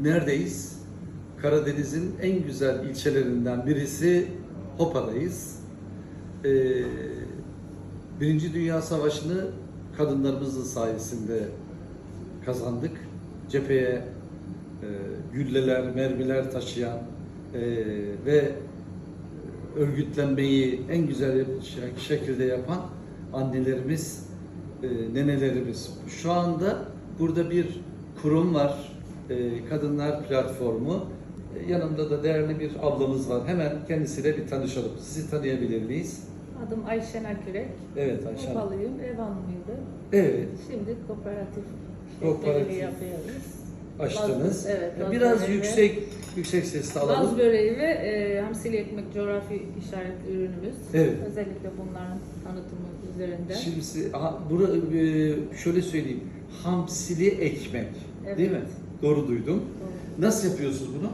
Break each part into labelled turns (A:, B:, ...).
A: neredeyiz? Karadeniz'in en güzel ilçelerinden birisi Hopa'dayız. Ee, Birinci Dünya Savaşı'nı kadınlarımızın sayesinde kazandık. Cepheye e, gülleler, mermiler taşıyan e, ve örgütlenmeyi en güzel şek- şekilde yapan annelerimiz, e, nenelerimiz. Şu anda burada bir kurum var, Kadınlar Platformu. E, Yanımda da değerli bir ablamız var. Hemen kendisiyle bir tanışalım. Sizi tanıyabilir miyiz?
B: Adım Ayşen Akürek.
A: Evet Ayşe Hanım.
B: Kopalıyım, ev hanımıydı.
A: Evet,
B: Şimdi kooperatif
A: Kooperatif.
B: yapıyoruz.
A: açtınız.
B: Laz- evet, Laz
A: Biraz
B: böreği ve-
A: yüksek yüksek sesle
B: Laz
A: alalım.
B: böreği ve e, hamsili ekmek coğrafi işaretli ürünümüz.
A: Evet.
B: Özellikle bunların tanıtımı üzerinde.
A: Şimdi size- aha, bura, e, şöyle söyleyeyim. Hamsili ekmek.
B: Evet.
A: Değil mi? Doğru duydum.
B: Doğru.
A: Nasıl yapıyorsunuz bunu?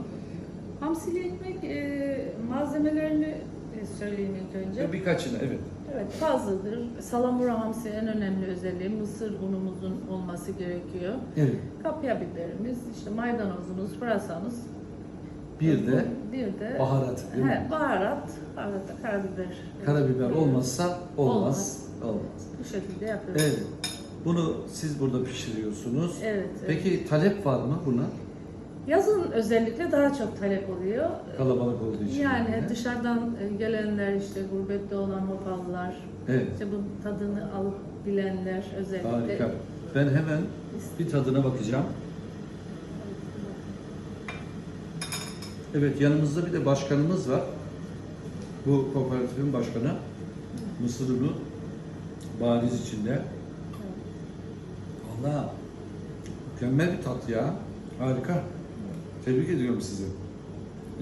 B: Hamsili ekmek e, malzemelerini e, söyleyeyim ilk önce.
A: Birkaçını evet.
B: Evet fazladır. Salamura hamsi en önemli özelliği mısır unumuzun olması gerekiyor.
A: Evet.
B: Kapya biberimiz, işte maydanozumuz, pırasamız.
A: Bir de
B: bir de
A: baharat. değil?
B: He, baharat, baharat karabiber.
A: Karabiber olmazsa olmaz.
B: Olmaz.
A: Olmaz.
B: Bu şekilde yapıyoruz.
A: Evet. Bunu siz burada pişiriyorsunuz.
B: Evet, evet.
A: Peki talep var mı buna?
B: Yazın özellikle daha çok talep oluyor.
A: Kalabalık olduğu için.
B: Yani dışarıdan e, gelenler işte gurbette olan hopalılar,
A: Evet.
B: işte bu tadını alıp bilenler özellikle.
A: Harika. Ben hemen bir tadına bakacağım. Evet yanımızda bir de başkanımız var. Bu kooperatifin başkanı. Mısır unu bariz içinde. Valla mükemmel bir tat ya. Harika. Tebrik ediyorum sizi.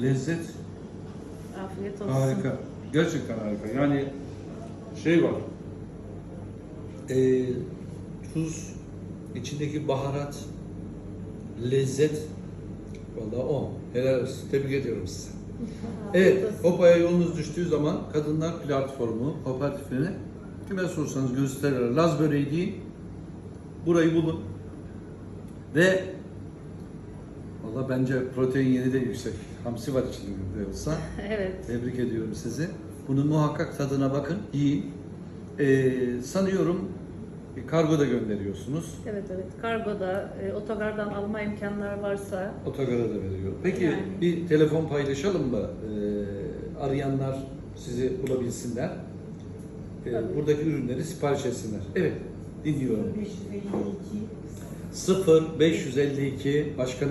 A: Lezzet
B: Afiyet olsun.
A: harika. Gerçekten harika. Yani şey var. Ee, tuz, içindeki baharat, lezzet. Vallahi o. Helal olsun. Tebrik ediyorum sizi.
B: Afiyet
A: Evet,
B: olsun.
A: Hopa'ya yolunuz düştüğü zaman Kadınlar Platformu, kooperatifini kime sorsanız gösterirler. Laz böreği değil, burayı bulun. Ve valla bence protein yeni de yüksek. Hamsi var içinde de olsa.
B: evet.
A: Tebrik ediyorum sizi. Bunu muhakkak tadına bakın, yiyin. Ee, sanıyorum bir kargo da gönderiyorsunuz.
B: Evet evet. Kargoda, e, otogardan alma imkanları varsa
A: Otogara da veriyor. Peki
B: Yani.
A: bir telefon paylaşalım mı? Ee, arayanlar sizi bulabilsinler. Ee,
B: Tabii.
A: buradaki ürünleri sipariş etsinler. Evet, dinliyorum.
C: 552
A: 0 552 başkanım